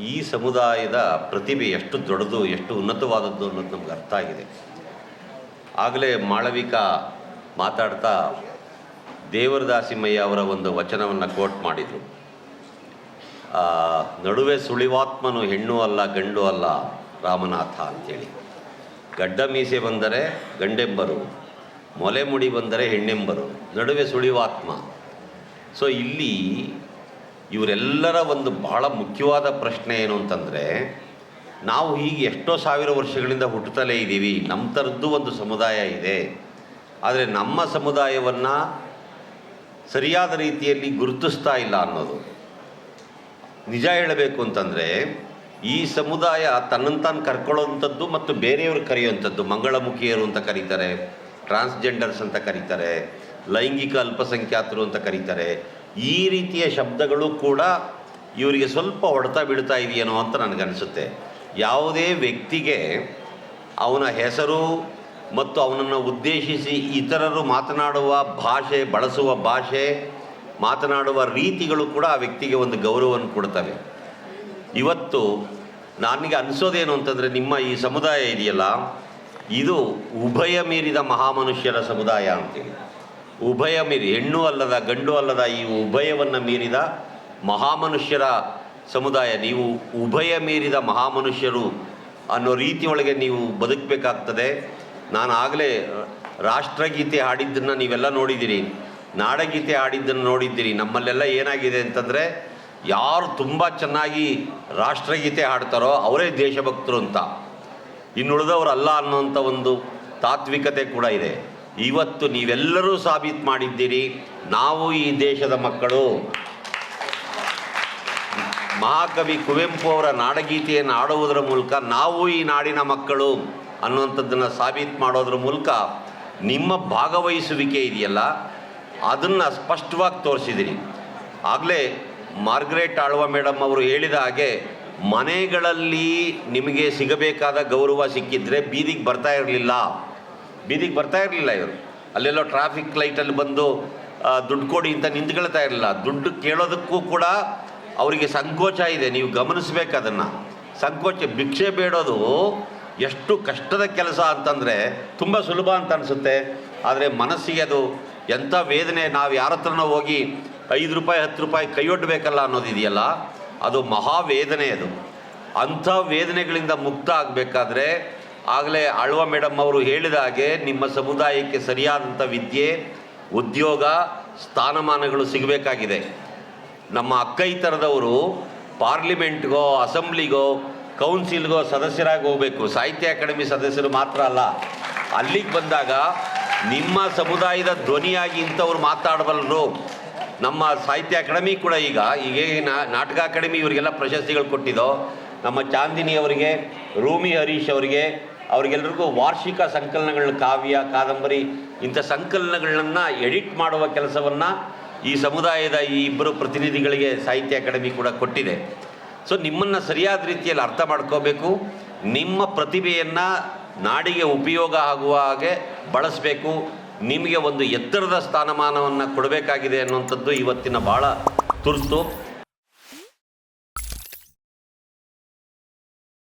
ಈ ಸಮುದಾಯದ ಪ್ರತಿಭೆ ಎಷ್ಟು ದೊಡ್ಡದು, ಎಷ್ಟು ಉನ್ನತವಾದದ್ದು ಅನ್ನೋದು ನಮ್ಗೆ ಅರ್ಥ ಆಗಿದೆ. ಆಗಲೇ ಮಾಳವಿಕ ಮಾತಾಡ್ತಾ ದೇವರದಾಸಿಮಯ್ಯ ಅವರ ಒಂದು ವಚನವನ್ನು ಕೋಟ್ ಮಾಡಿದರು. ನಡುವೆ ಸುಳಿವಾತ್ಮನು ಹೆಣ್ಣು ಅಲ್ಲ, ಗಂಡು ಅಲ್ಲ, ರಾಮನಾಥ ಅಂತೇಳಿ. ಗಡ್ಡ ಮೀಸೆ ಬಂದರೆ ಗಂಡೆಂಬರು, ಮೊಲೆ ಮುಡಿ ಬಂದರೆ ಹೆಣ್ಣೆಂಬರು, ನಡುವೆ ಸುಳಿವಾತ್ಮ. ಸೊ ಇಲ್ಲಿ ಇವರೆಲ್ಲರ ಒಂದು ಬಹಳ ಮುಖ್ಯವಾದ ಪ್ರಶ್ನೆ ಏನು ಅಂತಂದರೆ, ನಾವು ಹೀಗೆ ಎಷ್ಟೋ ಸಾವಿರ ವರ್ಷಗಳಿಂದ ಹುಟ್ಟುತ್ತಲೇ ಇದ್ದೀವಿ ನಮ್ಮ ಥರದ್ದು ಒಂದು ಸಮುದಾಯ ಇದೆ. ಆದರೆ ನಮ್ಮ ಸಮುದಾಯವನ್ನು ಸರಿಯಾದ ರೀತಿಯಲ್ಲಿ ಗುರುತಿಸ್ತಾ ಇಲ್ಲ ಅನ್ನೋದು. ನಿಜ ಹೇಳಬೇಕು ಅಂತಂದರೆ, ಈ ಸಮುದಾಯ ತನ್ನನ್ನು ತಾನು ಕರ್ಕೊಳ್ಳೋವಂಥದ್ದು ಮತ್ತು ಬೇರೆಯವರು ಕರೆಯುವಂಥದ್ದು, ಮಂಗಳಮುಖಿಯರು ಅಂತ ಕರೀತಾರೆ, ಟ್ರಾನ್ಸ್ಜೆಂಡರ್ಸ್ ಅಂತ ಕರೀತಾರೆ, ಲೈಂಗಿಕ ಅಲ್ಪಸಂಖ್ಯಾತರು ಅಂತ ಕರೀತಾರೆ ಈ ರೀತಿಯ ಶಬ್ದಗಳು ಕೂಡ ಇವರಿಗೆ ಸ್ವಲ್ಪ ಹೊಡೆತ ಬೀಳ್ತಾ ಇದೆಯೇನೋ ಅಂತ ನನಗನ್ಸುತ್ತೆ. ಯಾವುದೇ ವ್ಯಕ್ತಿಗೆ ಅವನ ಹೆಸರು ಮತ್ತು ಅವನನ್ನು ಉದ್ದೇಶಿಸಿ ಇತರರು ಮಾತನಾಡುವ ಭಾಷೆ, ಬಳಸುವ ಭಾಷೆ, ಮಾತನಾಡುವ ರೀತಿಗಳು ಕೂಡ ಆ ವ್ಯಕ್ತಿಗೆ ಒಂದು ಗೌರವವನ್ನು ಕೊಡ್ತವೆ. ಇವತ್ತು ನನಗೆ ಅನಿಸೋದೇನು ಅಂತಂದರೆ ನಿಮ್ಮ ಈ ಸಮುದಾಯ ಇದೆಯಲ್ಲ, ಇದು ಉಭಯ ಮೀರಿದ ಮಹಾಮನುಷ್ಯರ ಸಮುದಾಯ ಅಂತೇಳಿ ಉಭಯ ಮೀರಿ, ಹೆಣ್ಣು ಅಲ್ಲದ ಗಂಡು ಅಲ್ಲದ ಈ ಉಭಯವನ್ನು ಮೀರಿದ ಮಹಾಮನುಷ್ಯರ ಸಮುದಾಯ. ನೀವು ಉಭಯ ಮೀರಿದ ಮಹಾಮನುಷ್ಯರು ಅನ್ನೋ ರೀತಿಯೊಳಗೆ ನೀವು ಬದುಕಬೇಕಾಗ್ತದೆ. ನಾನು ಆಗಲೇ ರಾಷ್ಟ್ರಗೀತೆ ಹಾಡಿದ್ದನ್ನು ನೀವೆಲ್ಲ ನೋಡಿದ್ದೀರಿ. ನಾಡಗೀತೆ ಹಾಡಿದ್ದನ್ನು ನೋಡಿದ್ದೀರಿ. ನಮ್ಮಲ್ಲೆಲ್ಲ ಏನಾಗಿದೆ ಅಂತಂದರೆ, ಯಾರು ತುಂಬ ಚೆನ್ನಾಗಿ ರಾಷ್ಟ್ರಗೀತೆ ಹಾಡ್ತಾರೋ ಅವರೇ ದೇಶಭಕ್ತರು ಅಂತ. ಇನ್ನುಳಿದವರಲ್ಲ ಅನ್ನೋಂಥ ಒಂದು ತಾತ್ವಿಕತೆ ಕೂಡ ಇದೆ. ಇವತ್ತು ನೀವೆಲ್ಲರೂ ಸಾಬೀತು ಮಾಡಿದ್ದೀರಿ. ನಾವು ಈ ದೇಶದ ಮಕ್ಕಳು. ಮಹಾಕವಿ ಕುವೆಂಪು ಅವರ ನಾಡಗೀತೆಯನ್ನು ಆಡುವುದರ ಮೂಲಕ ನಾವು ಈ ನಾಡಿನ ಮಕ್ಕಳು ಅನ್ನುವಂಥದ್ದನ್ನು ಸಾಬೀತು ಮಾಡೋದ್ರ ಮೂಲಕ ನಿಮ್ಮ ಭಾಗವಹಿಸುವಿಕೆ ಇದೆಯಲ್ಲ? ಅದನ್ನು ಸ್ಪಷ್ಟವಾಗಿ ತೋರಿಸಿದಿರಿ. ಆಗಲೇ ಮಾರ್ಗ್ರೆಟ್ ಆಳ್ವ ಮೇಡಮ್ ಅವರು ಹೇಳಿದ ಹಾಗೆ, ಮನೆಗಳಲ್ಲಿ ನಿಮಗೆ ಸಿಗಬೇಕಾದ ಗೌರವ ಸಿಕ್ಕಿದ್ರೆ ಬೀದಿಗೆ ಬರ್ತಾ ಇರಲಿಲ್ಲ. ಬೀದಿಗೆ ಬರ್ತಾ ಇರಲಿಲ್ಲ ಇವರು. ಅಲ್ಲೆಲ್ಲೋ ಟ್ರಾಫಿಕ್ ಲೈಟಲ್ಲಿ ಬಂದು ದುಡ್ಡು ಕೊಡಿ ಅಂತ ನಿಂತ್ಕೊಳ್ತಾ ಇರಲಿಲ್ಲ. ದುಡ್ಡು ಕೇಳೋದಕ್ಕೂ ಕೂಡ ಅವರಿಗೆ ಸಂಕೋಚ ಇದೆ. ನೀವು ಗಮನಿಸ್ಬೇಕು ಅದನ್ನು. ಸಂಕೋಚ, ಭಿಕ್ಷೆ ಬೇಡೋದು ಎಷ್ಟು ಕಷ್ಟದ ಕೆಲಸ ಅಂತಂದರೆ ತುಂಬ ಸುಲಭ ಅಂತ ಅನಿಸುತ್ತೆ. ಆದರೆ ಮನಸ್ಸಿಗೆ ಅದು ಎಂಥ ವೇದನೆ, ನಾವು ಯಾರ ಹತ್ರನೋ ಹೋಗಿ ಐದು ರೂಪಾಯಿ, ಹತ್ತು ರೂಪಾಯಿ ಕೈಯೊಡ್ಬೇಕಲ್ಲ ಅನ್ನೋದಿದೆಯಲ್ಲ ಅದು ಮಹಾವೇದನೆ ಅದು. ಅಂಥ ವೇದನೆಗಳಿಂದ ಮುಕ್ತ ಆಗಬೇಕಾದ್ರೆ ಆಗಲೇ ಆಳ್ವ ಮೇಡಮ್ ಅವರು ಹೇಳಿದ ಹಾಗೆ ನಿಮ್ಮ ಸಮುದಾಯಕ್ಕೆ ಸರಿಯಾದಂಥ ವಿದ್ಯೆ, ಉದ್ಯೋಗ, ಸ್ಥಾನಮಾನಗಳು ಸಿಗಬೇಕಾಗಿದೆ. ನಮ್ಮ ಅಕ್ಕೈತರದವರು ಪಾರ್ಲಿಮೆಂಟ್ಗೋ, ಅಸೆಂಬ್ಲಿಗೋ, ಕೌನ್ಸಿಲ್ಗೋ ಸದಸ್ಯರಾಗಿ ಹೋಗಬೇಕು. ಸಾಹಿತ್ಯ ಅಕಾಡೆಮಿ ಸದಸ್ಯರು ಮಾತ್ರ ಅಲ್ಲ. ಅಲ್ಲಿಗೆ ಬಂದಾಗ ನಿಮ್ಮ ಸಮುದಾಯದ ಧ್ವನಿಯಾಗಿ ಇಂಥವ್ರು ಮಾತಾಡಬಲ್ಲರು ನಮ್ಮ ಸಾಹಿತ್ಯ ಅಕಾಡೆಮಿ ಕೂಡ ಈಗ ಈಗ ನಾಟಕ ಅಕಾಡೆಮಿ ಇವರಿಗೆಲ್ಲ ಪ್ರಶಸ್ತಿಗಳು ಕೊಟ್ಟಿದ್ದೋ ನಮ್ಮ ಚಾಂದಿನಿ ಅವರಿಗೆ ರೂಮಿ ಹರೀಶ್ ಅವರಿಗೆ ಅವರಿಗೆಲ್ಲರಿಗೂ ವಾರ್ಷಿಕ ಸಂಕಲನಗಳನ್ನ ಕಾವ್ಯ, ಕಾದಂಬರಿ, ಇಂಥ ಸಂಕಲನಗಳನ್ನು ಎಡಿಟ್ ಮಾಡುವ ಕೆಲಸವನ್ನು ಈ ಸಮುದಾಯದ ಈ ಇಬ್ಬರು ಪ್ರತಿನಿಧಿಗಳಿಗೆ ಸಾಹಿತ್ಯ ಅಕಾಡೆಮಿ ಕೂಡ ಕೊಟ್ಟಿದೆ. ಸೊ ನಿಮ್ಮನ್ನು ಸರಿಯಾದ ರೀತಿಯಲ್ಲಿ ಅರ್ಥ ಮಾಡ್ಕೋಬೇಕು. ನಿಮ್ಮ ಪ್ರತಿಭೆಯನ್ನು ನಾಡಿಗೆ ಉಪಯೋಗ ಆಗುವ ಹಾಗೆ ಬಳಸಬೇಕು. ನಿಮಗೆ ಒಂದು ಎತ್ತರದ ಸ್ಥಾನಮಾನವನ್ನು ಕೊಡಬೇಕಾಗಿದೆ ಅನ್ನುವಂಥದ್ದು ಇವತ್ತಿನ ಭಾಳ ತುರ್ತು.